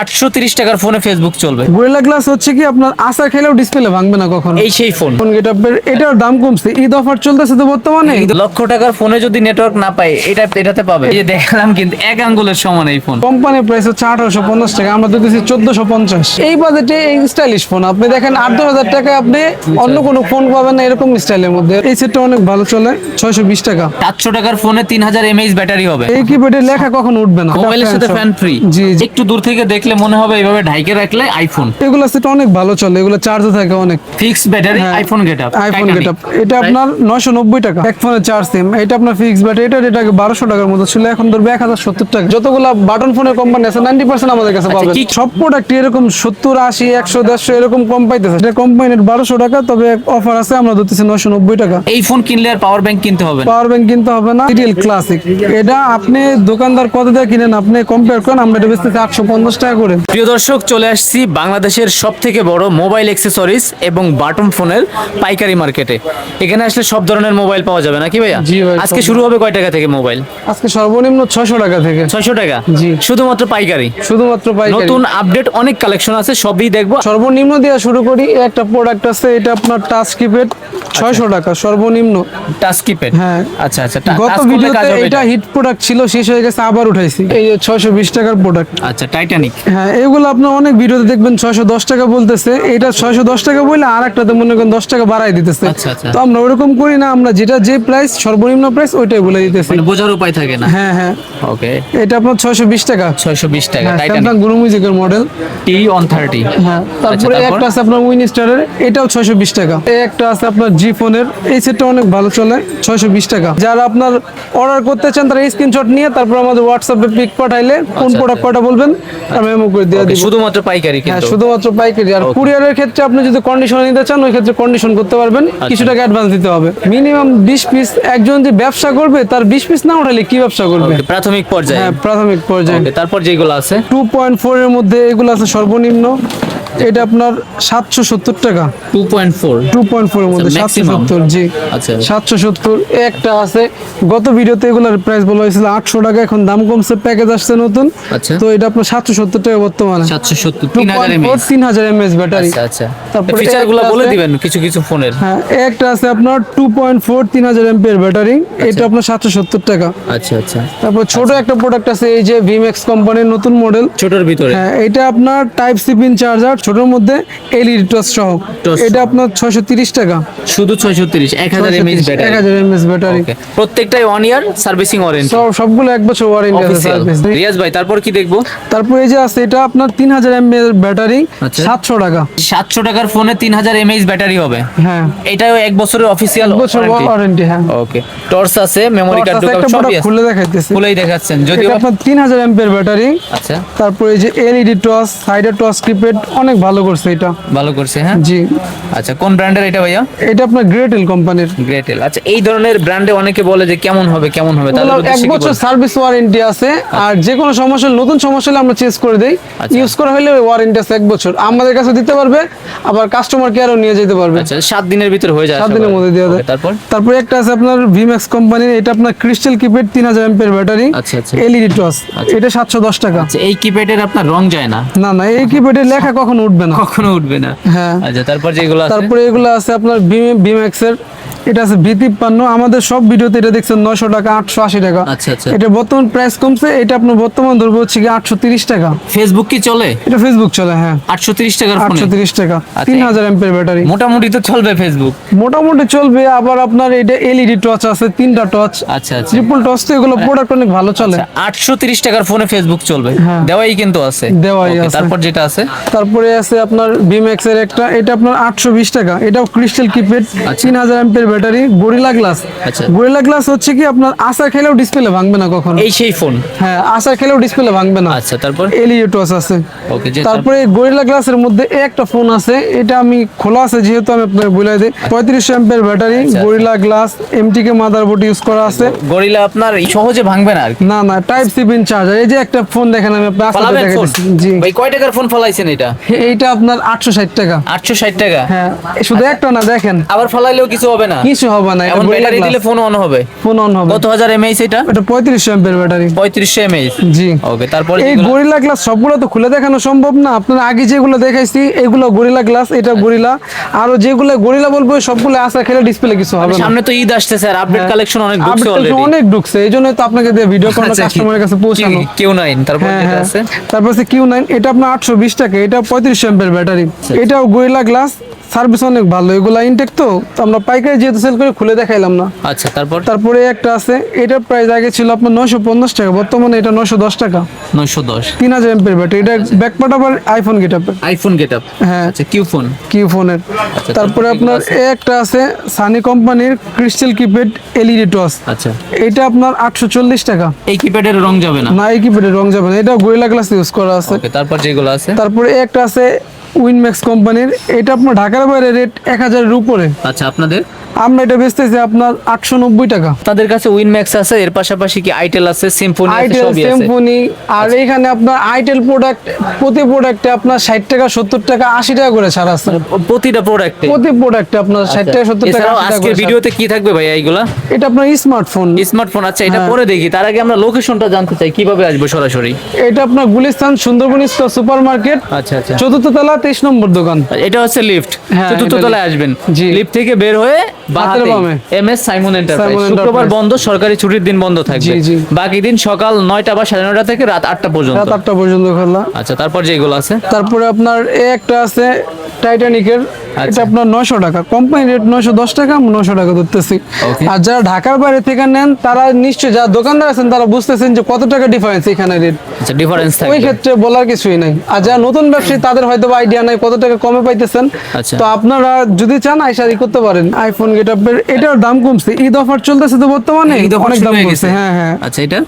আটশো তিরিশ টাকার ফোনে ফেসবুক চলবে। গোরিলা গ্লাস হচ্ছে কি আপনার আশা খেলেও ডিসপ্লে ভাঙবে না কখনো। এই সেই ফোন ফোন গেটআপের এটার দাম কমছে। ঈদ অফার চলতেছে তো বর্তমানে? লক্ষ টাকার ফোনে যদি নেটওয়ার্ক না পায় এটা এটাতে পাবে। এই যে দেখলাম কিন্তু এক আঙ্গুলের সমান এই ফোন কোম্পানি প্রাইস হচ্ছে আঠারোশো পঞ্চাশ টাকা আমরা দিতেছি চোদ্দশো পঞ্চাশ। এই বাজেটে এই স্টাইলিশ ফোন আপনি দেখেন আট দশ হাজার টাকা আপনি অন্য কোনো ফোন পাবেন না এরকম স্টাইলের মধ্যে। এই সেটটা অনেক ভালো চলে ছয়শো বিশ টাকা। সাতশো টাকার ফোনে তিন হাজার এমএইচ ব্যাটারি হবে। এই কিপ্যাডে লেখা কখন উঠবে না। মোবাইলের সাথে ফ্যান ফ্রি জি একটু দূর থেকে দেখলে মনে হবে এইভাবে ঢাইকে রাখলে আইফোন এগুলো সেট অনেক ভালো চলে এগুলো চার্জও থাকে অনেক। Fixed battery. IPhone get up iPhone get এটা আপনার নয়শো নব্বই টাকা। এক ফোনে চার সিম এটা আপনার ফিক্স বাট এটা এটা বারোশো টাকার মতো ছিল এখন ধরবে এক হাজার সত্তর টাকা। যতগুলো বাটন ফোনের কোম্পানি আছে নাইনটি পার্সেন্ট আমাদের কাছে আচ্ছা, পাবেন সব প্রোডাক্ট এরকম সত্তর আশি একশো দেড়শো এরকম কম পাইতেছে। এটা কোম্পানির বারোশো টাকা তবে অফার আছে আমরা ধরতেছি নয়শো নব্বই টাকা। এই ফোন কিনলে আর পাওয়ার ব্যাংক কিনতে হবে না। পাওয়ার ব্যাংক কিনতে হবে না সিরিয়াল ক্লাসিক এটা আপনি দোকানদার কত দিয়ে কিনেন আপনি কম্পেয়ার করেন আমরা এটা বেচতেছি আটশো পঞ্চাশ টাকা। করে। প্রিয় দর্শক চলে আসছি বাংলাদেশের সব থেকে বড় মোবাইল অ্যাক্সেসরিজ এবং বাটন ফোনের পাইকারি মার্কেটে। এখানে আসলে সব ধরনের মোবাইল পাওয়া যাবে নাকি ভাইয়া? জি ভাই, আজকে শুরু হবে কয় টাকা থেকে মোবাইল? আজকে সর্বনিম্ন ছয়শো টাকা থেকে। ছয়শো টাকা? জি। শুধুমাত্র পাইকারি? শুধুমাত্র পাইকারি। নতুন আপডেট অনেক কালেকশন আছে সবই দেখব। সর্বনিম্ন দিয়ে শুরু করি একটা প্রোডাক্ট আছে এটা আপনার টাচ কিপ্যাড ছয়শো টাকা সর্বনিম্ন। টাচ কিপ্যাড হ্যাঁ। আচ্ছা আচ্ছা গত ভিডিওতে এটা হিট প্রোডাক্ট ছিল শেষ হয়ে গেছে আবার উঠাইছি। এই ছয়শো বিশ টাকার প্রোডাক্ট আচ্ছা টাইটানিক হ্যাঁ এগুলো আপনার অনেক ভিডিওতে দেখবেন ছয়শো দশ টাকা বলতেছে। এটা ছয়শো দশ টাকা বললে আর একটাতে মনে করেন দশ টাকা বাড়াই দিতেছে। আচ্ছা, আচ্ছা। তো আমরা ওরকম করি না আমরা যেটা যে প্রাইস সর্বনিম্ন প্রাইস ওইটাই বলে দিতেছি। মানে বোঝার উপায় থাকে না। হ্যাঁ হ্যাঁ। ওকে এটা আপনার ছয়শো বিশ টাকা। ছয়শো বিশ টাকা হ্যাঁ স্যামসাং গুরু মিউজিকের মডেল টি ওয়ান থার্টি হ্যাঁ তারপরে একটা আছে আপনার উইন স্টারের এটাও ছয়শো বিশ টাকা। এই একটা আছে আপনার জি ফোনের এই সেটটা অনেক ভালো চলে ছয়শো বিশ টাকা। যারা আপনার অর্ডার করতে চান তারা স্ক্রিনশট নিয়ে তারপর আমাদের হোয়াটসঅ্যাপে পিক পাঠাইলে কোন আচ্ছা, প্রোডাক্ট কটা বলবেন মেমো করে দিয়ে দিব। শুধুমাত্র পাইকারি হ্যাঁ শুধুমাত্র পাইকারি। আর কুরিয়ারের ক্ষেত্রে আপনি যদি কন্ডিশন নিতে চান ওই ক্ষেত্রে কন্ডিশন করতে পারবেন। আচ্ছা। কিছু টাকা অ্যাডভান্স দিতে হবে। মিনিমাম বিশ পিস একজন যে ব্যবসা করবে তার বিশ পিস না উঠালে কি ব্যবসা করবে? প্রাথমিক পর্যায়ে। হ্যাঁ প্রাথমিক পর্যায়ে। তারপর যেগুলো আছে? টু পয়েন্ট ফোর এর মধ্যে এগুলো আছে সর্বনিম্ন। এটা আপনার সাতশো সত্তর টাকা। Two point four. Two point four এর মধ্যে আচ্ছা, সাতশো সত্তর জি। আচ্ছা। সাতশো সত্তর একটা আছে। গত ভিডিওতে এগুলোর প্রাইস বলা হয়েছিল আটশো টাকা এখন দাম কমছে প্যাকেজ আসছে নতুন। আচ্ছা। তো এটা আপনার সাতশো সত্তর টাকা বর্তমানে। সাতশো সত্তর তিন হাজার এমএস ব্যাটারি আচ্ছা আচ্ছা। তারপরে গুলো বলে দিবেন কিছু কিছু ফোনের। হ্যাঁ একটা আছে আপনার টু পয়েন্ট ফোর তিন হাজার এমপিয়ার ব্যাটারি এটা আপনার সাতশো সত্তর টাকা। আচ্ছা আচ্ছা। তারপর ছোট একটা প্রোডাক্ট আছে এই যে ভিমেক্স কোম্পানির নতুন মডেল ছোটর ভিতরে। হ্যাঁ এটা আপনার টাইপ সি পিন চার্জার ছোটর মধ্যে এলইডি টস সহ। এটা আপনার ছয়শো তিরিশ টাকা। শুধু ছয়শো তিরিশ এক হাজার এমএস ব্যাটারি হাজার এমএস ব্যাটারি প্রত্যেকটাই ওয়ান ইয়ার সার্ভিসিং ওয়ারেন্টি সব সবগুলো এক বছর ওয়ারেন্টি আছে সার্ভিস রিয়াজ ভাই তারপর কি দেখব? তারপর এই যে আছে এটা আপনার তিন হাজার এমএস ব্যাটারি আচ্ছা। সাতশো টাকা। সাতশো টাকার ফোনে তিন হাজার এমএইচ ব্যাটারি হবে? হ্যাঁ। এটাও এক বছরের অফিসিয়াল বছর ওয়ারেন্টি হ্যাঁ। ওকে টর্চ আছে মেমোরি কার্ড ঢোকানো সবই আছে। খুলে দেখাইতেছি। খুলেই দেখাচ্ছেন যদিও আপনার তিন হাজার এমপিয়ার ব্যাটারি আচ্ছা। তারপরে এই যে এলইডি টস সাইডের টস কিপ্যাড অনেক ভালো করছে এটা। ভালো করছে হ্যাঁ? জি। আচ্ছা কোন ব্র্যান্ডের এটা ভাইয়া? এটা আপনার গ্রেটেল কোম্পানির। গ্রেটেল আচ্ছা এই ধরনের ব্র্যান্ডে অনেকে বলে যে কেমন হবে কেমন হবে তাদের এক বছর সার্ভিস ওয়ারেন্টি আছে আর যে কোনো সমস্যা নতুন সমস্যা হলে আমরা চেঞ্জ করে দেই। আচ্ছা। ইউজ করা হলে ওয়ারেন্টি আছে এক বছর। আমাদের কাছে দিতে পারবে আবার কাস্টমার কেয়ারও নিয়ে যেতে পারবে। আচ্ছা সাত দিনের ভিতরে হয়ে যায় সাত আশা দিনের মধ্যে দিয়ে দেয় Okay, তারপর? একটা আছে আপনার ভিম্যাক্স কোম্পানির এটা আপনার ক্রিস্টাল কিপ্যাড তিন হাজার ব্যাটারি আচ্ছা, আচ্ছা। এলইডি টস আচ্ছা। এটা সাতশো দশ টাকা। আচ্ছা এই কিপ্যাডের আপনার রং যায় না? না না এই কিপ্যাডের লেখা কখন উঠবে না। কখনো উঠবে না। হ্যাঁ। আচ্ছা তারপর যেগুলো আছে? তারপরে এগুলো আছে আপনার ভিম্যাক্স এর এটা আছে আমাদের সব ভিডিওতে এটা দেখছেন নয়শো টাকা আটশো আশি টাকা। আচ্ছা, আচ্ছা। এটা বর্তমান প্রাইস কমছে এটা আপনার বর্তমান ধরবো হচ্ছে কি আটশো তিরিশ টাকা। ফেসবুক কি চলে? এটা ফেসবুক চলে হ্যাঁ। আটশো তিরিশ টাকার ফোনে আটশো তিরিশ টাকা আচ্ছা। তিন হাজার এমপের ব্যাটারি মোটামুটি তো চলবে ফেসবুক মোটামুটি চলবে আবার আপনার এটা এলইডি টচ আছে তিনটা টচ আচ্ছা আচ্ছা। ট্রিপল টচ তো এগুলো প্রোডাক্ট অনেক ভালো চলে। আটশো তিরিশ টাকার ফোনে ফেসবুক চলবে? হ্যাঁ। দেওয়াই কিন্তু আছে। দেওয়াই আছে। তারপর যেটা আছে? তারপরে আছে আপনার বিম্যাক্স এর একটা এটা আপনার আটশো বিশ টাকা। এটাও ক্রিস্টাল কিপ্যাড তিন হাজার এমপের ব্যাটারি গরিলা গ্লাস আচ্ছা। গরিলা গ্লাস হচ্ছে কি আপনার আশা খেলেও ডিসপ্লে ভাঙবে না কখনো। এই সেই ফোন হ্যাঁ আশা খেলেও ডিসপ্লে ভাঙবে না। আচ্ছা তারপর? এলইডি টচ আছে ওকে তারপরে গরিলা গ্লাসের মধ্যে একটা ফোন আছে এটা আমি খোলা আছে যেহেতু আমি আপনাকে বলে দিই। পঁয়ত্রিশ এমপের ব্যাটারি আচ্ছা। Gorilla glass MTK motherboard use করা আছে। গরিলা আপনার সহজে ভাঙবে না আর না না টাইপ সি পিন চার্জার এই যে একটা ফোন দেখেন আমি আপনার আসলে দেখাচ্ছি জি। ভাই কয় টাকার ফোন ফলাইছেন এটা? এইটা আপনার আটশো ষাট টাকা। আটশো ষাট টাকা? হ্যাঁ শুধু একটা না দেখেন। আবার ফলাইলেও কিছু হবে না? কিছু হবে না এখন ব্যাটারি দিলে ফোন অন হবে। ফোন অন হবে। কত হাজার এমএইচ এটা? এটা পঁয়ত্রিশশো এমপের ব্যাটারি পঁয়ত্রিশশো এমএইচ জি। ওকে তারপরে এই গরিলা গ্লাস সবগুলো তো খুলে দেখানো সম্ভব না। আপনার আগে যেগুলো দেখাইছি এগুলো গরিলা গ্লাস এটা গরিলা আর যেগুলো গরিলা বলব সবগুলো আসা খেলে ডিসপ্লে কিছু হবে না। সামনে তো ঈদ আসতেছে আর আপডেট কালেকশন অনেক ঢুকছে অলরেডি অনেক ঢুকছে এই জন্য তো আপনাকে দিয়ে ভিডিও করানো কাস্টমারের কাছে পৌঁছানো। কেউ নাই তারপর হ্যাঁ যেটা হ্যাঁ। আছে? তারপর আছে কিউ নাইন এটা আপনার আটশো বিশ টাকা এটা পঁয়ত্রিশ এমপের ব্যাটারি এটাও গরিলা গ্লাস সার্ভিস অনেক ভালো এগুলো ইনটেক তো আমরা পাইকারি যেহেতু সেল করে খুলে দেখাইলাম না। আচ্ছা তারপর? তারপরে একটা আছে এটার প্রাইস আগে ছিল আপনার নশো পঞ্চাশ টাকা বর্তমানে এটা নশো দশ টাকা। নয়শো দশ। তিন হাজার এমপের ব্যাটারি এটা ব্যাকপার্ট আবার আইফোন গেট আপের আইফোন গেট আপ হ্যাঁ। আচ্ছা কিউ ফোন কিউ ফোনের তারপরে আপনার একটা আছে সানি কোম্পানির ক্রিস্টাল কিপ্যাড এলইডি টস আচ্ছা। এটা আপনার আটশো চল্লিশ টাকা। এই কিপ্যাডের রং যাবে না? না এই কিপ্যাডের রং যাবে না এটা গোয়েলা গ্লাস ইউজ করা আছে। তারপর যেগুলো আছে? তারপরে একটা আছে উইনম্যাক্স কোম্পানির এটা আপনার ঢাকার বাইরে রেট এক হাজারের উপরে। আচ্ছা আপনাদের? আমরা এটা বেচতেছি আপনার আটশো নব্বই টাকা। তাদের কাছে উইনম্যাক্স আছে এর পাশাপাশি কি আইটেল আছে সিম্ফনি আইটেল সিম্ফনি আর এখানে আপনার আইটেল প্রোডাক্ট প্রতি প্রোডাক্টে আপনার ষাট টাকা সত্তর টাকা আশি টাকা করে ছাড় আছে। প্রতিটা প্রোডাক্টে প্রতি প্রোডাক্টে আপনার ষাট টাকা সত্তর টাকা এছাড়াও 80 টাকা আজকের করে ছাড়। ভিডিওতে কি থাকবে ভাই এইগুলা? এটা আপনার স্মার্টফোন স্মার্টফোন আচ্ছা এটা হ্যাঁ। পরে দেখি। তার আগে আমরা লোকেশনটা জানতে চাই কীভাবে আসব সরাসরি? এটা আপনার গুলিস্তান সুন্দরবন সুপার মার্কেট আচ্ছা আচ্ছা। চতুর্থ তলা তেইশ নম্বর দোকান। এটা হচ্ছে লিফট চতুর্থ তলায় আসবেন। লিফ্ট থেকে বের হয়ে। এম এস সাইমন এন্টারপ্রাইজ শুক্রবার বন্ধ সরকারি ছুটির দিন বন্ধ থাকবে। বাকি দিন সকাল নয়টা বা সাড়ে নয়টা থেকে রাত আটটা পর্যন্ত। রাত আটটা পর্যন্ত খোলা। আচ্ছা তারপর যেগুলো আছে? তারপরে আপনার এ একটা আছে টাইটানিকের। এটা আপনার নয়শো টাকা। কোম্পানি রেট নয়শো দশ টাকা নয়শো টাকা ধরতেছি। আর যারা ঢাকার বাইরে থেকে নেন তারা নিশ্চয়ই যারা দোকানদার আছেন তারা বুঝতেছেন যে কত টাকা ডিফারেন্স এখানে রেট আচ্ছা ডিফারেন্স ওই ক্ষেত্রে বলার কিছুই নাই। আর যারা নতুন ব্যবসায়ী তাদের হয়তো আইডিয়া নাই কত টাকা কমে পাইতেছেন। আচ্ছা। তো আপনারা যদি চান আইসা ই করতে পারেন। আইফোন গেট আপের এটার দাম কমছে। ঈদ অফার চলতেছে তো বর্তমানে? ঈদ অনেক দাম হয়ে কমছে। গেছে। হ্যাঁ হ্যাঁ। আচ্ছা এটা?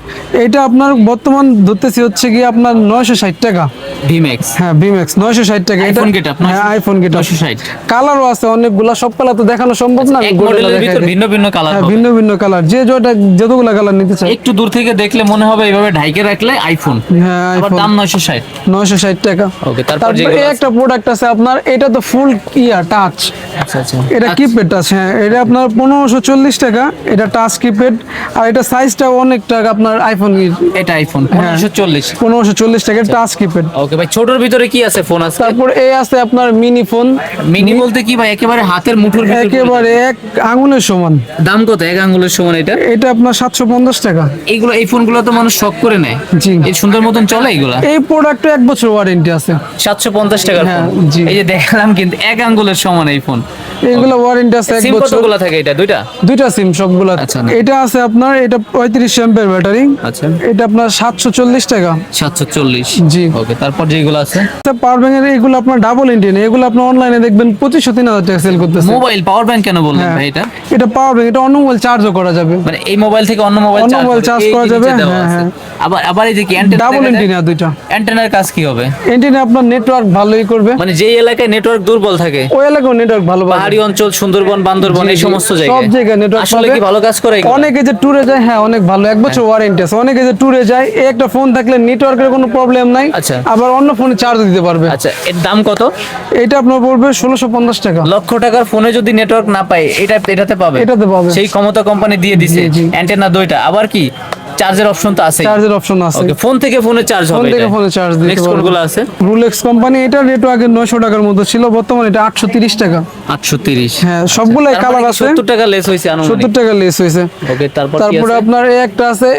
এটা আপনার বর্তমান ধরতেছি হচ্ছে কি আপনার নয়শো ষাট টাকা। ভিম্যাক্স হ্যাঁ বিম্যাক্স নয়শো ষাট টাকা। এটা iPhone হ্যাঁ আইফোন গেট 960 কালারও আছে অনেকগুলা সব কালার তো দেখানো সম্ভব না। এক মডেলের ভিতর ভিন্ন ভিন্ন কালার হ্যাঁ ভিন্ন ভিন্ন কালার যে যেটা যতগুলা কালার নিতে চাই। একটু দূর থেকে দেখলে মনে হবে এইভাবে ঢাইকে রাখলে আইফোন হ্যাঁ আইফোন দাম নয়শো ষাট। নয়শো ষাট টাকা। ওকে তারপর তারপরে যেগুলো এই আছে- একটা প্রোডাক্ট আছে আপনার এটা তো ফুল ইয়া টাচ আচ্ছা আচ্ছা। এটা কিপ্যাড টাচ হ্যাঁ এটা আপনার পনেরোশো চল্লিশ টাকা। এটা টাচ কিপ্যাড আর এটা সাইজটা অনেক টাকা আপনার আইফোন এটা আইফোন হ্যাঁ। পনেরোশো চল্লিশ। পনেরোশো চল্লিশ টাকা টাচ কিপ্যাড ওকে ভাই ছোটর ভিতরে কি আছে ফোন আছে তারপর এই আছে আপনার মিনি ফোন মিনি বলতে কি ভাই একেবারে হাতের মুঠোর ভিতরে একেবারে এক আঙুলের সমান। দাম কত? এক আঙ্গুলের সমান এটা? এটা আপনার সাতশো পঞ্চাশ টাকা। এইগুলো এই ফোনগুলো তো মানুষ শখ করে নেয়। জি। এই সুন্দর মতন চলে এগুলো এই প্রোডাক্টে এক বছর ওয়ারেন্টি আছে। সাতশো পঞ্চাশ টাকার হ্যাঁ, ফোন জি। এই যে দেখলাম কিন্তু এক আঙ্গুলের সমান এই ফোন এইগুলো ওয়ারেন্টি আছে এক বছর। কতগুলো থাকে এটা? দুইটা? দুইটা সিম সবগুলো। আচ্ছা, এটা আছে আপনার এটা পঁয়ত্রিশ এম্পের ব্যাটারি আচ্ছা। এটা আপনার সাতশো চল্লিশ টাকা। সাতশো চল্লিশ? জি। ওকে তারপর যেগুলো আছে? পাওয়ার ব্যাংকের এগুলো আপনার ডাবল ইন্ডিয়ান এগুলো আপনার অনলাইনে দেখবেন পঁচিশশো তিন হাজার টাকা সেল করতেছে। মোবাইল পাওয়ার ব্যাংক কেন বললেন হ্যাঁ। ভাই এটা? এটা পাওয়ার ব্যাংক এটা অন্য মোবাইল চার্জও করা যাবে। মানে এই মোবাইল থেকে অন্য মোবাইল অন্য মোবাইল charge করা যাবে, হ্যাঁ, হ্যাঁ। আবার আবার এই যে কি অ্যান্টেনা ডাবল ইন্ডিয়ান দুইটা। অ্যান্টেনার কাজ কি হবে? এন্টিনে আপনার নেটওয়ার্ক ভালোই করবে। মানে যেই এলাকায় নেটওয়ার্ক দুর্বল থাকে ওই এলাকাও নেটওয়ার্ক ভালো পাবে। পাহাড়ি অঞ্চল সুন্দরবন বান্দরবন এই সমস্ত সব জায়গায়। জায়গায় নেটওয়ার্ক আসলে কি ভালো কাজ করে অনেকে যে ট্যুরে যায় হ্যাঁ অনেক ভালো। এক বছর ওয়ারেন্টি আছে। অনেকে যে ট্যুরে যায় এই একটা ফোন থাকলে নেটওয়ার্কের কোনো প্রবলেম নাই। আচ্ছা। আবার অন্য ফোনে চার্জ দিতে পারবে। আচ্ছা এর দাম কত? এটা আপনার পড়বে ষোলোশো পঞ্চাশ টাকা। লক্ষ টাকার ফোনে যদি নেটওয়ার্ক না পায় এটা এটাতে পাবে। এটাতে পাবে। সেই ক্ষমতা কোম্পানি দিয়ে দিছে। অ্যান্টেনা দুইটা। আবার কি? চার্জের অপশন তো আছে চার্জের অপশন আছে। ওকে ফোন থেকে ফোনে চার্জ হবে ফোন থেকে ফোনে চার্জ দিতে নেক্সট কোনগুলো আছে? রুলেক্স কোম্পানি এটা রেটও আগে নয়শো টাকার মতো ছিল বর্তমানে এটা আটশো তিরিশ টাকা। 830 হ্যাঁ সবগুলাই কালার আছে। 70 টাকা লেস হইছে আনুমানিক। টাকা লেস হয়েছে। ওকে তারপর তারপরে আপনার এই একটা আছে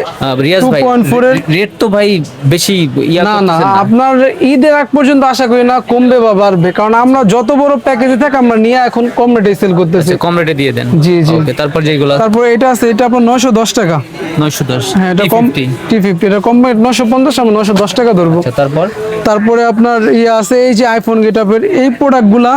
রিয়াজ ভাই পয়েন্ট ফোর এর। রেট তো ভাই বেশি ইয়া না না আপনার ঈদের আগ পর্যন্ত আশা করি না কমবে বা বাড়বে কারণ আমরা যত বড় প্যাকেজে থাকি আমরা নিয়ে এখন কম রেটে সেল করতেছি। কম রেটে দিয়ে দেন। জি, জি। ওকে তারপর যেগুলো? তারপরে এটা আছে এটা আপনার নয়শো দশ টাকা। 910 হ্যাঁ এটা কম টি ফিফটি এটা কম নশো পঞ্চাশ আমরা নশো দশ টাকা ধরবো। আচ্ছা তারপর? তারপরে আপনার ইয়ে আছে এই যে আইফোন গেটআপের এই প্রোডাক্টগুলা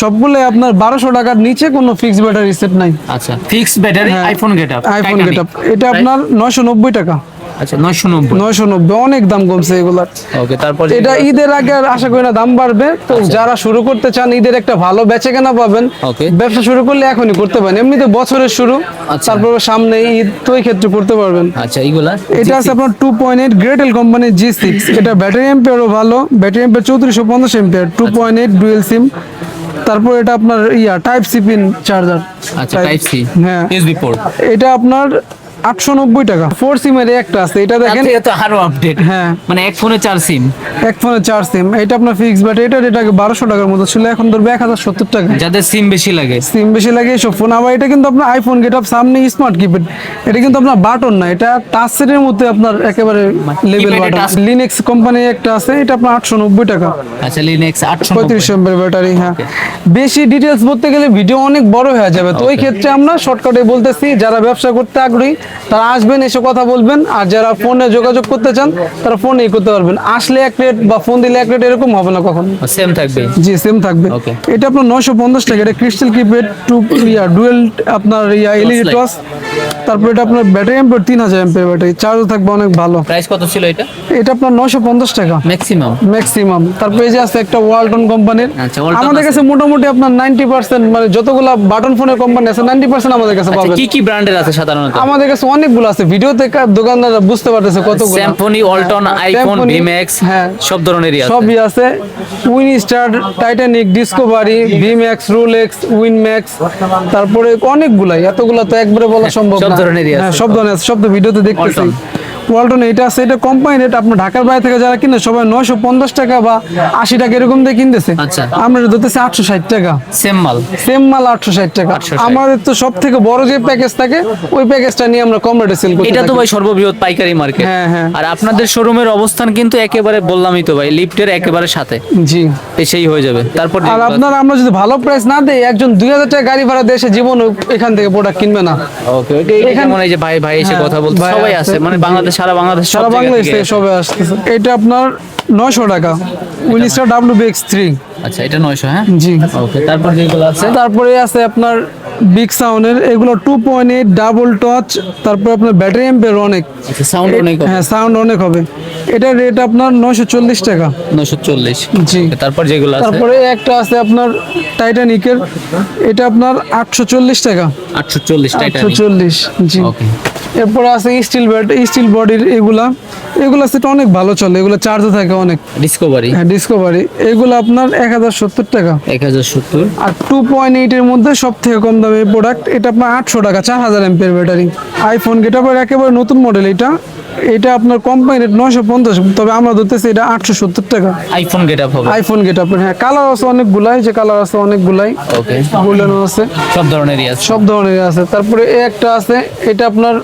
সবগুলো আপনার বারোশো টাকার নিচে কোনো ফিক্স ব্যাটারি সেট নাই। আচ্ছা fix battery iPhone get up iPhone get up এটা আপনার নয়শো নব্বই টাকা। আচ্ছা 990 নয়শো নব্বই অনেক দাম কমছে এগুলার। ওকে তারপর এটা ঈদের আগে আশা করি না দাম বাড়বে। তো যারা শুরু করতে চান ঈদের একটা ভালো বেচে কেনা পাবেন। ব্যবসা শুরু করলে এখনই করতে পারেন। এমনিতে বছরের শুরু আচ্ছা। তারপরে সামনে ঈদ তো এই ক্ষেত্রে করতে পারবেন। আচ্ছা এইগুলা? এটা আছে আপনার টু পয়েন্ট এইট গ্রেটেল কোম্পানির জি সিক্স এটা ব্যাটারি এম্পিয়ারও ভালো ব্যাটারি এম্পিয়ার চৌত্রিশশো পঞ্চাশ ampere two point eight dual SIM তারপর এটা আপনার yeah type C pin charger আচ্ছা টাইপ সি হ্যাঁ। ইউএসবি পোর্ট এটা আপনার আটশো নব্বই টাকা। ফোর সিমের একটা আছে এটা দেখেন। এটা আরও আপডেট হ্যাঁ। মানে এক ফোনে চার সিম এক ফোনে চার সিম এটা আপনার ফিক্স ব্যাটারি এটা এটাকে বারোশো টাকার মতো ছিল এখন ধরবে এক হাজার সত্তর টাকা। যাদের সিম বেশি লাগে। সিম বেশি লাগে এইসব ফোন আবার এটা কিন্তু আপনার আইফোন গেট আপ সামনে স্মার্ট কিপ্যাড এটা কিন্তু আপনার বাটন না এটা টাচ সেটের মধ্যে আপনার একেবারে লেভেল বাটন লিনেক্স কোম্পানি একটা আছে এটা আপনার আটশো নব্বই টাকা। আচ্ছা লিনেক্স আটশো পঁয়ত্রিশ এমপের ব্যাটারি হ্যাঁ। বেশি ডিটেলস বলতে গেলে ভিডিও অনেক বড় হয়ে যাবে। তো ওই ক্ষেত্রে আমরা শর্টকাটে বলতেছি যারা ব্যবসা করতে আগ্রহী তারা আসবেন এসে কথা বলবেন আর যারা ফোনে যোগাযোগ করতে চান তারা ফোনেই করতে পারবেন। আসলে এক রেট বা ফোন দিলে এক রেট এরকম হবে না কখনো। সেম থাকবে? জি সেম থাকবে। এটা আপনার নয়শো পঞ্চাশ টাকা এটা crystal keypad two yeah dual আপনার ইয়া এলইডি. টস তারপর এটা আপনার ব্যাটারি এম্পের তিন হাজার এম্পের ব্যাটারি চার্জ থাকবে অনেক ভালো। প্রাইস কত ছিল এটা? এটা আপনার নয়শো পঞ্চাশ টাকা। ম্যাক্সিমাম ম্যাক্সিমাম তারপরে এই যে আছে একটা ওয়ালটন কোম্পানির আচ্ছা, আমাদের কাছে মোটামুটি আপনার নাইনটি পার্সেন্ট মানে যতগুলো বাটন ফোনের কোম্পানি আছে নাইনটি পার্সেন্ট আমাদের কাছে আচ্ছা পাবেন। কি কি ব্র্যান্ডের আছে সাধারণত? আমাদের কাছে অনেকগুলো আছে। ভিডিও দোকানদাররা বুঝতে পারতেছে কতগুলো। অল্টন আইফোন ভিম্যাক্স হ্যাঁ। সব ধরনেরই আছে। সবই আছে। Winstar Titanic Discovery Vmax Rolex Winmax তারপরে অনেকগুলাই। এতগুলো তো একবারে বলা সম্ভব সব না। ধরনেরই আছে। হ্যাঁ, সব ধরনের আছে। সব তো ভিডিওতে দেখতেছি। ওয়ালটন এটা আছে এটা কোম্পানি রেট আপনার ঢাকার বাইরে থেকে যারা কিনে সবাই নয়শো পঞ্চাশ টাকা বা আশি টাকা এরকম দিয়ে কিনতেছে। আচ্ছা। আমরা ধরতেছি আটশো ষাট টাকা। সেম মাল। সেম মাল আটশো ষাট টাকা। 860 আমাদের তো সব থেকে বড় যে প্যাকেজ থাকে ওই প্যাকেজটা নিয়ে আমরা কম রেটে সেল করি এটা তো ভাই সর্ববৃহৎ পাইকারি মার্কেট হ্যাঁ, হ্যাঁ। আর আপনাদের শোরুমের অবস্থান কিন্তু একেবারে বললামই তো ভাই লিফটের একেবারে সাথে। জি। সেই হয়ে যাবে। তারপর আর আপনার আমরা যদি ভালো প্রাইস না দেই একজন দুই হাজার টাকা গাড়ি ভাড়া দেশে জীবন এখান থেকে প্রোডাক্ট কিনবে না। ওকে এখানে- যেমন এই যে ভাই ভাই এসে হ্যাঁ, কথা বলতে সবাই। আছে মানে বাংলাদেশ সারা বাংলাদেশ সারা বাংলাদেশ থেকে সবে আসতেছে। এটা আপনার নয়শো টাকা। উইলিস্টার ডাব্লিউ বিএক্স থ্রি আচ্ছা এটা 900 হ্যাঁ? জি। ওকে তারপর যেগুলো আছে? তারপরে আছে আপনার বিগ সাউন্ডের এগুলো two point eight double touch তারপর আপনার ব্যাটারি এম্পের অনেক। আচ্ছা সাউন্ড অনেক হ্যাঁ সাউন্ড অনেক হবে। এটার রেট আপনার নয়শো চল্লিশ টাকা। 940 জি। তারপর যেগুলো তারপরে একটা আছে আপনার টাইটানিকের এটা আপনার আটশো চল্লিশ টাকা। 840 আটশো চল্লিশ জি। এরপরে আছে স্টিল ব্যাট স্টিল বডির এগুলা। এগুলা সেটা অনেক ভালো চলে এগুলো চার্জও থাকে অনেক। ডিসকভারি হ্যাঁ ডিসকভারি এগুলো আপনার এক হাজার সত্তর টাকা। 1070 আর টু পয়েন্ট এইটের মধ্যে সব থেকে কম দামি প্রোডাক্ট এটা আপনার আটশো টাকা চার হাজার এমপের ব্যাটারি আইফোন গেট আপের একেবারে নতুন মডেল এটা। এটা আপনার কোম্পানি রেট নয়শো পঞ্চাশ তবে আমরা ধরতেছি এটা আটশো সত্তর টাকা। আইফোন গেটআপ হবে। আইফোন গেট আপের হ্যাঁ কালার আছে অনেকগুলাই যে কালার আছে অনেকগুলাই। ওকে গোল্ডেন আছে। সব ধরনেরই আছে। সব ধরনের আছে। তারপরে একটা আছে এটা আপনার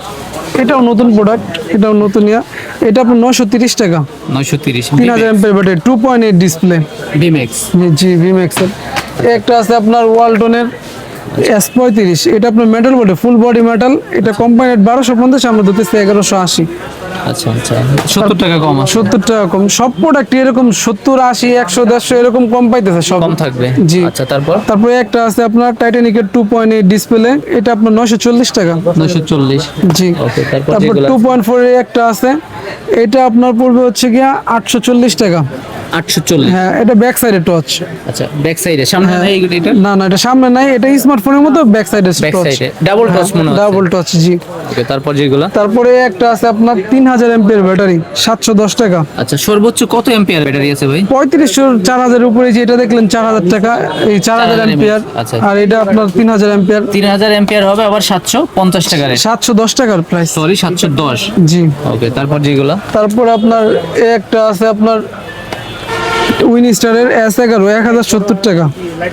এটাও নতুন প্রোডাক্ট এটাও নতুন ইয়া। এটা আপনার নশো তিরিশ টাকা। 930 তিন হাজার এমপের battery two point eight display Vmax জি ভিম্যাক্সের একটা আছে আপনার ওয়ালটনের এস পঁয়ত্রিশ। এটা আপনার মেটাল বটে ফুল বডি মেটাল এটা কোম্পানির বারোশো পঞ্চাশ আমরা দিতেছি এগারোশো আশি। আচ্ছা আচ্ছা। 70 টাকা কম সত্তর টাকা কম। সব প্রোডাক্ট এরকম সত্তর আশি একশো দেড়শো এরকম কম পাইতেছে সব। কম থাকবে? জি। আচ্ছা তারপর? তারপরে একটা আছে আপনার টাইটানিকের টু পয়েন্ট এইট ডিসপ্লে এটা আপনার নয়শো চল্লিশ টাকা। 940 জি। তারপর তারপর টু পয়েন্ট ফোর একটা আছে। এটা আপনার পড়বে হচ্ছে গিয়া আটশো চল্লিশ টাকা। 840 হ্যাঁ এটা ব্যাক সাইডে টচ আচ্ছা ব্যাক সাইডে সামনে হ্যাঁ। নাই এটা না না এটা সামনে নাই। এটা স্মার্টফোনের মতো ব্যাক সাইডে ব্যাক সাইডে ডাবল টচ মনে হচ্ছে। ডাবল টচ জি। তারপর যেগুলো? তারপরে একটা আছে আপনার তিন হাজার এম্পিয়ার ব্যাটারি সাতশো দশ টাকা। আচ্ছা সর্বোচ্চ কত এম্পিয়ার ব্যাটারি আছে ভাই? পঁয়ত্রিশশো চার হাজার উপরে যেটা দেখলেন চার হাজার টাকা এই চার হাজার 4000 এমপিয়ার আচ্ছা। আর এটা আপনার তিন হাজার এমপিয়ার 3000 এম্পিয়ার হবে আবার 750 টাকা টাকার। সাতশো দশ টাকার প্রাইস সরি 710 জি। ওকে তারপর যেগুলো? তারপর আপনার একটা আছে আপনার উইনিস্টারের এস এগারো এক হাজার সত্তর টাকা।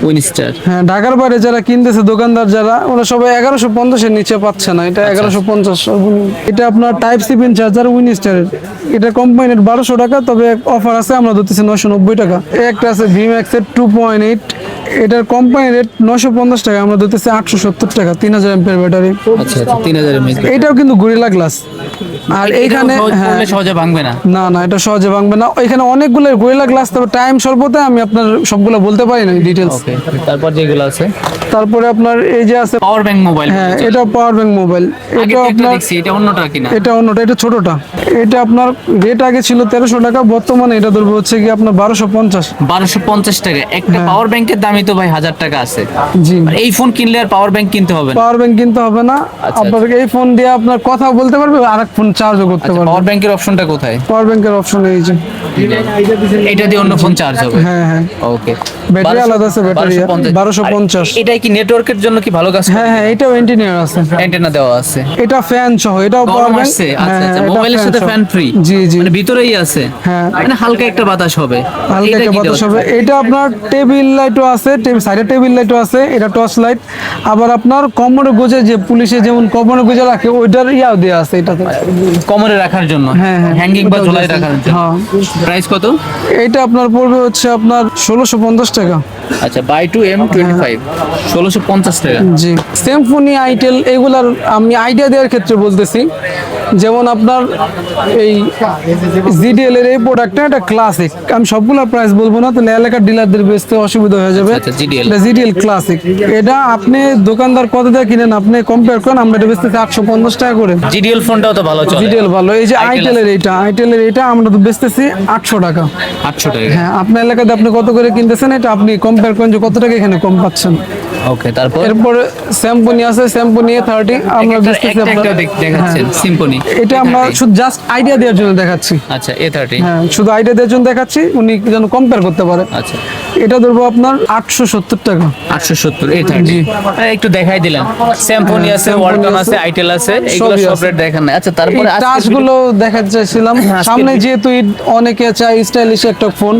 উইনস্টার। হ্যাঁ ঢাকার বাইরে যারা কিনতেছে দোকানদার যারা ওরা সবাই এগারোশো পঞ্চাশের নিচে পাচ্ছে না আচ্ছা। এটা এগারোশো পঞ্চাশ। এটা আপনার টাইপ সি পিন চার্জার উইনিস্টারের। এটা কোম্পানির বারোশো টাকা তবে অফার আছে আমরা ধরতেছি নশো নব্বই টাকা। একটা আছে ভিম্যাক্সের টু পয়েন্ট এইট এটার কোম্পানি রেট নশো পঞ্চাশ টাকা আমরা ধরতেছি আটশো সত্তর টাকা তিন হাজার এমপের ব্যাটারি আচ্ছা আচ্ছা 3000 এমএএইচ এটাও কিন্তু গরিলা গ্লাস আর এইখানে হ্যাঁ। সহজে ভাঙবে না। না না এটা সহজে ভাঙবে না। এখানে অনেকগুলো গরিলা গ্লাস তবে টাইম স্বল্পতে আমি আপনার সবগুলো বলতে পারি না ডিটেলস তারপর যেগুলো আছে? তারপরে আপনার এই যে আছে পাওয়ার ব্যাংক মোবাইল হ্যাঁ এটা পাওয়ার ব্যাংক মোবাইল এটা আপনার দেখছি এটা অন্যটা কিনা? এটা অন্যটা এটা ছোটটা। এটা আপনার রেট আগে ছিল তেরোশো টাকা বর্তমানে এটা ধরবো হচ্ছে কি আপনার বারোশো পঞ্চাশ। 1250 টাকা। একটা। পাওয়ার ব্যাংকের দামই তো ভাই হাজার টাকা আছে। জি। এই ফোন কিনলে আর পাওয়ার ব্যাংক কিনতে হবে না। পাওয়ার ব্যাংক কিনতে হবে না। আচ্ছা। আপনার এই ফোন দিয়ে আপনার কথা বলতে পারবে আর এক ফোন চার্জও করতে পারবে। পাওয়ার ব্যাংকের অপশনটা কোথায়? পাওয়ার ব্যাংকের অপশন এই যে। এটা দিয়ে অন্য ফোন চার্জ হবে? হ্যাঁ হ্যাঁ। ওকে ব্যাটারি আলাদা আছে ব্যাটারি বারোশো পঞ্চাশ। এটাই কি নেটওয়ার্কের জন্য কি ভালো কাজ হ্যাঁ হ্যাঁ এটাও ইঞ্জিনিয়ার আছে। অ্যান্টেনা দেওয়া আছে। এটা ফ্যান সহ এটাও পাওয়ার গরম ব্যাংক আসছে আচ্ছা আচ্ছা মোবাইলের সাথে ফ্যান ফ্রি জি জি। মানে ভিতরেই আছে? হ্যাঁ। মানে হালকা একটা বাতাস হবে। হালকা একটা বাতাস হবে। এটা আপনার টেবিল লাইটও আছে সাইডে টেবিল লাইটও আছে এটা টর্চ লাইট আবার আপনার কমরে গোজে যে পুলিশে যেমন কমরে গোজে রাখে ওইটার ইয়াও দেওয়া আছে এটাতে। কমরে রাখার জন্য? হ্যাঁ, হ্যাঁ। হ্যাঙ্গিং বা ঝোলায় রাখার জন্য? হ্যাঁ। প্রাইস কত? এইটা আপনার পড়বে হচ্ছে আপনার ষোলোশো পঞ্চাশ টাকা। আচ্ছা by two M twenty five. ষোলোশো পঞ্চাশ টাকা। জি। সেমফোনি আইটেল এগুলার আমি আইডিয়া দেওয়ার ক্ষেত্রে বলতেছি। যেমন আপনার এই জিডিএল এর এই প্রোডাক্টটা এটা ক্লাসিক আমি সবগুলো প্রাইস বলব না তাহলে এলাকার ডিলারদের বেচতে অসুবিধা হয়ে যাবে। আচ্ছা, এটা জিডিএল ক্লাসিক এটা আপনি দোকানদার কত দিয়ে কিনেন আপনি কম্পেয়ার করেন আমরা এটা বেচতেছি আটশো পঞ্চাশ টাকা করে। জিডিএল ফোনটাও তো ভালো চলে। জিডিএল ভালো। এই যে Itel আইটেলের এইটা আইটেলের এইটা আমরা তো বেচতেছি আটশো টাকা। আটশো টাকা। হ্যাঁ আপনার এলাকাতে আপনি কত করে কিনতেছেন এটা আপনি কম্পেয়ার করেন যে কত টাকা এখানে কম পাচ্ছেন। ওকে তারপর? এরপরে শ্যাম্পু নিয়ে আছে শ্যাম্পু নিয়ে থার্টি আমরা একটা আপনার- দেখাচ্ছেন সিম্পনি হ্যাঁ। এটা আমরা শুধু জাস্ট আইডিয়া দেওয়ার জন্য দেখাচ্ছি। আচ্ছা এ থার্টি হ্যাঁ শুধু আইডিয়া দেওয়ার জন্য দেখাচ্ছি উনি যেন কম্পেয়ার করতে পারে। আচ্ছা। এটা ধরবো আপনার আটশো সত্তর টাকা। আটশো সত্তর থার্টি একটু দেখাই দিলাম। স্যাম্পনি আছে ওয়ালটন আছে, আছে আইটেল আছে এগুলো সব রেট দেখেন আচ্ছা তারপরে টাচগুলো দেখাতে চাইছিলাম। সামনে যেহেতু অনেকে চায় স্টাইলিশ একটা ফোন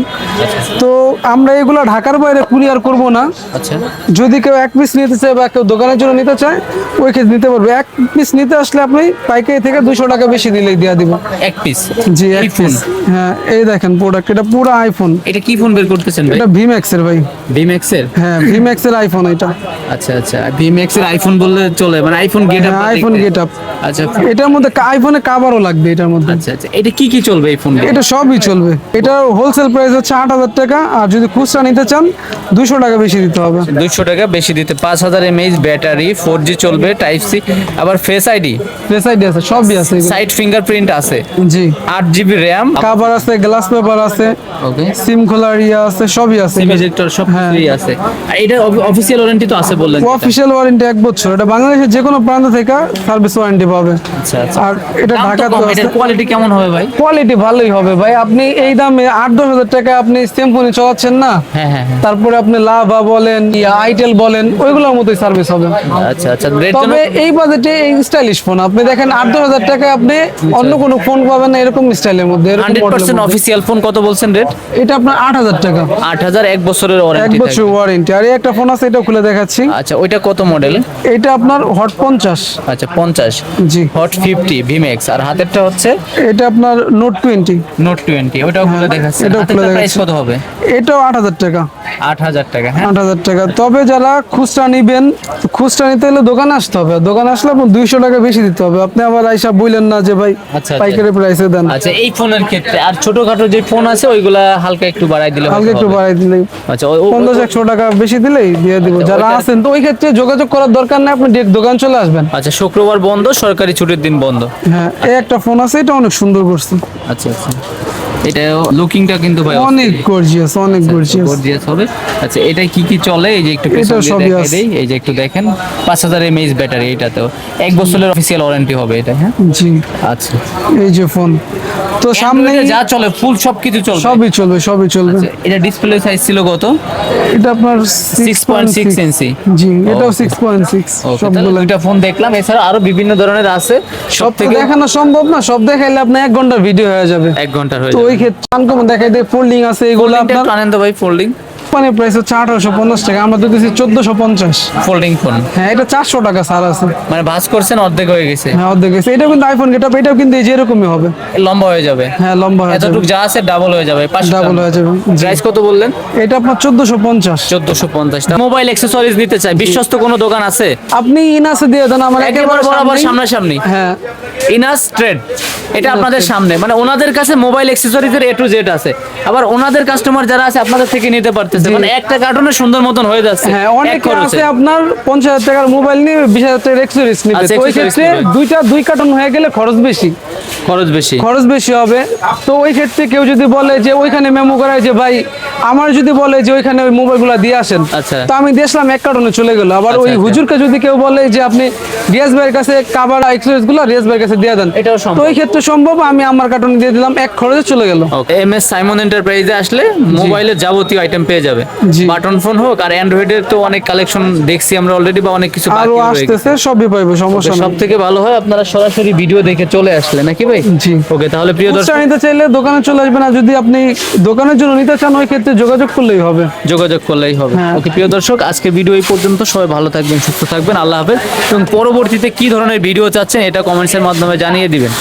তো আমরা এগুলো ঢাকার বাইরে কুরিয়ার করব না। আচ্ছা। যদি কেউ এক পিস নিতে চায় বা কেউ দোকানের জন্য নিতে চায় ওই ক্ষেত্রে নিতে পারবে। এক পিস নিতে আসলে আপনি পাইকারি থেকে দুশো টাকা বেশি দিলেই দিয়ে দিব। এক পিস জি এক পিস হ্যাঁ এই দেখেন প্রোডাক্ট এটা পুরো আইফোন এটা কি ফোন বের করতেছেন এটা ভিম্যাক্স এর ভাই। ভিম্যাক্স এর হ্যাঁ ভিম্যাক্স এর আইফোন এটা। আচ্ছা আচ্ছা। ভিম্যাক্স এর আইফোন বললে চলে মানে আইফোন গেট হ্যাঁ আইফোন গেট আপ আচ্ছা। এটার মধ্যে আইফোনে কাভারও লাগবে এটার মধ্যে। আচ্ছা আচ্ছা। এটা কি কি চলবে এই ফোন এটা সবই চলবে। এটা হোলসেল প্রাইস হচ্ছে আট হাজার টাকা আর যদি খুচরা নিতে চান দুশো টাকা বেশি দিতে হবে। দুইশো টাকা বেশি দিতে পাঁচ হাজার এমএইচ ব্যাটারি ফোর জি চলবে টাইপ সি আবার ফেস আইডি ফেস আইডি আছে সবই আছে সাইড ফিঙ্গারপ্রিন্ট আছে। জি। আট জিবি র্যাম কাভার আছে গ্লাস পেপার আছে ওকে সিম খোলার ইয়ে আছে সবই আছে। হ্যাঁ। আপনি এই দামে দশ হাজার টাকা আপনি চালাচ্ছেন না তারপরে আপনি লাভা বলেন আইটেল বলেন ওইগুলোর মতোই সার্ভিস হবে। তবে এই বাজেটে এই স্টাইলিশ ফোন আপনি দেখেন আট দশ হাজার টাকা আপনি অন্য কোনো ফোন পাবেন না এরকম স্টাইলের মধ্যে 100% ফোন কত বলছেন রেট এটা আপনার 8000 টাকা। 8000 আপনার এক বছরের ওয়ারেন্টি এক বছর ওয়ারেন্টি আর একটা ফোন আছে এটা খুলে দেখাচ্ছি। আচ্ছা ওইটা কত মডেল এটা আপনার হট 50 আচ্ছা 50 জি। হট 50 আর হাতেরটা হচ্ছে? এটা আপনার নোট 20 নোট 20 খুলে হ্যাঁ, দেখাচ্ছি। এটা খুলে দেখাচ্ছি। কত হবে? এটাও 8000 টাকা। 8000 টাকা হ্যাঁ। 8000 টাকা। তবে যারা খুচরা নেবেন খুচরা নিতে হলে দোকানে আসতে হবে। দোকানে আসলে আপনি 200 টাকা বেশি দিতে হবে। আপনি আবার আইসা বললেন না যে ভাই আচ্ছা, আচ্ছা। পাইকারি প্রাইসে দেন। আচ্ছা এই ফোনের ক্ষেত্রে আর ছোটখাটো যে ফোন আছে ওইগুলা হালকা একটু বাড়াই দিলে হালকা একটু বাড়াই দিলে দিলেই আচ্ছা পঞ্চাশ একশো টাকা বেশি দিলেই দিয়ে দিব। যারা আছেন তো ওই ক্ষেত্রে যোগাযোগ করার দরকার নেই আপনি ডেট দোকান চলে আসবেন। আচ্ছা শুক্রবার বন্ধ সরকারি ছুটির দিন বন্ধ। হ্যাঁ এই একটা ফোন আছে এটা অনেক সুন্দর করছে। আচ্ছা আচ্ছা। এটা লুকিংটা কিন্তু ভাই অনেক গর্জিয়াস অনেক গর্জিয়াস গর্জিয়াস হবে। আচ্ছা এটাই কি কি চলে? এই যে একটু সবই আছে। এই যে একটু দেখেন পাঁচ হাজার এমএইচ ব্যাটারি এটাতেও। এক বছরের অফিসিয়াল ওয়ারেন্টি হবে এটা হ্যাঁ? জি। আচ্ছা। এই যে ফোন তো সামনে যা চলে ফুল সব কিছু চলবে। সবই চলবে সবই চলবে। আচ্ছা, এটা ডিসপ্লে সাইজ ছিল কত? এটা আপনার 6.6 ইঞ্চি জি এটাও Okay. Six point six okay তাহলে সবগুলো। দুইটা ফোন দেখলাম। এছাড়া আরও বিভিন্ন ধরনের আছে। সব থেকে দেখানো সম্ভব না সব দেখাইলে আপনার এক ঘণ্টার ভিডিও হয়ে যাবে। এক ঘণ্টার হয়ে যাবে। ক্ষেত্রে আনকমন দেখাই দেয় ফোল্ডিং আছে এগুলো আপনারা? আনেন তো ভাই ফোল্ডিং মানে প্রাইস হচ্ছে আঠারোশো পঞ্চাশ টাকা আমরা দিতেছি চোদ্দশো পঞ্চাশ। ফোল্ডিং ফোন হ্যাঁ এটা চারশো টাকা সার আছে। মানে ভাঁজ করছেন অর্ধেক হয়ে গেছে। হ্যাঁ অর্ধেক গেছে এটা কিন্তু আইফোন গেট এটাও কিন্তু এই যে এরকমই হবে। লম্বা হয়ে যাবে। হ্যাঁ লম্বা হয়ে যাবে। এতটুকু যা আছে ডাবল হয়ে যাবে ডাবল হয়ে যাবে। প্রাইস কত বললেন? এটা আপনার চোদ্দশো পঞ্চাশ। চোদ্দশো পঞ্চাশ। মোবাইল অ্যাক্সেসরিজ নিতে চাই বিশ্বস্ত কোনো দোকান আছে? আপনি ইনাসে দিয়ে দেন আমার একেবারে বরাবর। সামনাসামনি। হ্যাঁ। ইনাস ট্রেড এটা আপনাদের সামনে। মানে ওনাদের কাছে মোবাইল অ্যাক্সেসরিজের এ টু জেড আছে। আবার ওনাদের কাস্টমার যারা আছে আপনাদের থেকে নিতে পারতেছে। যাচ্ছে মানে একটা কার্টুনে সুন্দর মতন হয়ে যাচ্ছে। হ্যাঁ এক আছে আপনার পঞ্চাশ হাজার টাকার মোবাইল নিয়ে বিশ হাজার টাকার এক্সেসরিজ নিবে। আচ্ছা, তো ওই ক্ষেত্রে দুইটা দুই কার্টন হয়ে গেলে খরচ বেশি। খরচ বেশি। খরচ বেশি হবে। তো ওই ক্ষেত্রে কেউ যদি বলে যে ওইখানে মেমো করায় যে ভাই আমার যদি বলে যে ওইখানে ওই মোবাইলগুলো দিয়ে আসেন আচ্ছা। তো আমি দেখলাম এক কার্টনে চলে গেল। আবার ওই আচ্ছা। হুজুরকে যদি কেউ বলে যে আপনি রিয়াজ ভাইয়ের কাছে কাবার এক্সেসরিজগুলো রিয়াজ ভাইয়ের কাছে দিয়ে দেন এটাও সম্ভব। তো ওই ক্ষেত্রে সম্ভব আমি আমার কার্টনে দিয়ে দিলাম এক খরচে চলে গেল। এম এস সাইমন এন্টারপ্রাইজে আসলে মোবাইলের যাবতীয় আইটেম পেয়ে যাবে। জি। বাটন ফোন হোক আর অ্যান্ড্রয়েডের তো অনেক কালেকশন দেখছি আমরা অলরেডি বা অনেক কিছু বাকি আসতেছে সবই পাইবে সমস্যা সব নেই। থেকে ভালো হয় আপনারা সরাসরি ভিডিও দেখে চলে আসলে নাকি ভাই? জি। ওকে তাহলে প্রিয় দর্শক নিতে চাইলে দোকানে চলে আসবেন আর যদি আপনি দোকানের জন্য নিতে চান ওই ক্ষেত্রে যোগাযোগ করলেই হবে। যোগাযোগ করলেই হবে। হ্যাঁ। ওকে প্রিয় দর্শক আজকে ভিডিও এই পর্যন্ত। সবাই ভালো থাকবেন সুস্থ থাকবেন। আল্লাহ হাফেজ। এবং পরবর্তীতে কি ধরনের ভিডিও চাচ্ছেন এটা কমেন্টসের মাধ্যমে জানিয়ে দিবেন।